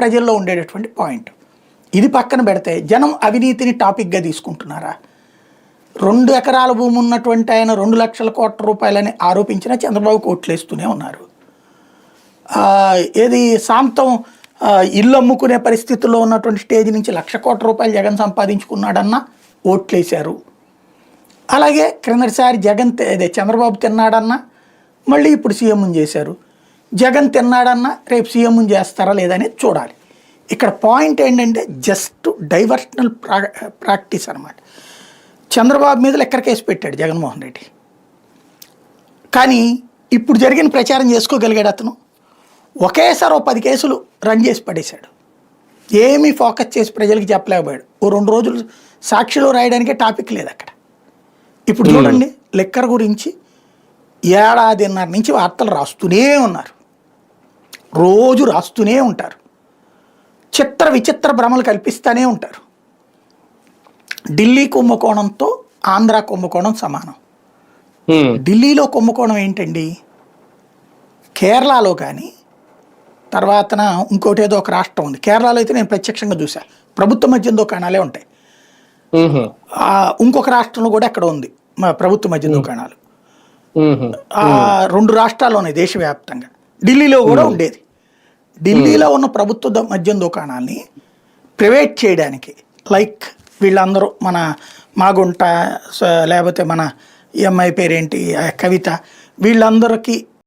ప్రజల్లో ఉండేటటువంటి పాయింట్. ఇది పక్కన పెడితే జనం అవినీతిని టాపిక్గా తీసుకుంటున్నారా? రెండు ఎకరాల భూమి ఉన్నటువంటి ఆయన రెండు లక్షల కోట్ల రూపాయలని ఆరోపించిన చంద్రబాబు కోట్లేస్తూనే ఉన్నారు. ఏది సాంతం ఇల్లు అమ్ముకునే పరిస్థితుల్లో ఉన్నటువంటి స్టేజ్ నుంచి లక్ష కోట్ల రూపాయలు జగన్ సంపాదించుకున్నాడన్నా ఓట్లేశారు. అలాగే క్రిందటిసారి జగన్ అదే చంద్రబాబు తిన్నాడన్నా మళ్ళీ ఇప్పుడు సీఎం చేశారు. జగన్ తిన్నాడన్నా రేపు సీఎం చేస్తారా లేదనేది చూడాలి. ఇక్కడ పాయింట్ ఏంటంటే జస్ట్ డైవర్షనల్ ప్రా ప్రాక్టీస్ అనమాట చంద్రబాబు మీద లెక్కర కేసు పెట్టాడు జగన్మోహన్ రెడ్డి? కానీ ఇప్పుడు జరిగిన ప్రచారం చేసుకోగలిగాడు అతను. ఒకేసారి ఓ పది కేసులు రన్ చేసి పడేశాడు. ఏమీ ఫోకస్ చేసి ప్రజలకి చెప్పలేకపోయాడు. ఓ రెండు రోజులు సాక్షిలో రాయడానికే టాపిక్ లేదు అక్కడ. ఇప్పుడు చూడండి లెక్కర్ గురించి ఏడాదిన్నర నుంచి వార్తలు రాస్తూనే ఉన్నారు. రోజు రాస్తూనే ఉంటారు. చిత్ర విచిత్ర భ్రమలు కల్పిస్తూనే ఉంటారు. ఢిల్లీ కుంభకోణంతో ఆంధ్ర కుంభకోణం సమానం. ఢిల్లీలో కుంభకోణం ఏంటండి? కేరళలో కానీ తర్వాతన ఇంకోటి ఏదో ఒక రాష్ట్రం ఉంది. కేరళలో అయితే నేను ప్రత్యక్షంగా చూసా ప్రభుత్వ మద్యం దుకాణాలే ఉంటాయి. ఇంకొక రాష్ట్రంలో కూడా ఎక్కడ ఉంది. మా ప్రభుత్వ మద్యం దుకాణాలు రెండు రాష్ట్రాలు ఉన్నాయి దేశవ్యాప్తంగా. ఢిల్లీలో కూడా ఉండేది. ఢిల్లీలో ఉన్న ప్రభుత్వ మద్యం దుకాణాల్ని ప్రైవేట్ చేయడానికి లైక్ వీళ్ళందరూ మన మాగుంట లేకపోతే మన ఈఎంఐ పేరేంటి కవిత వీళ్ళందరికీ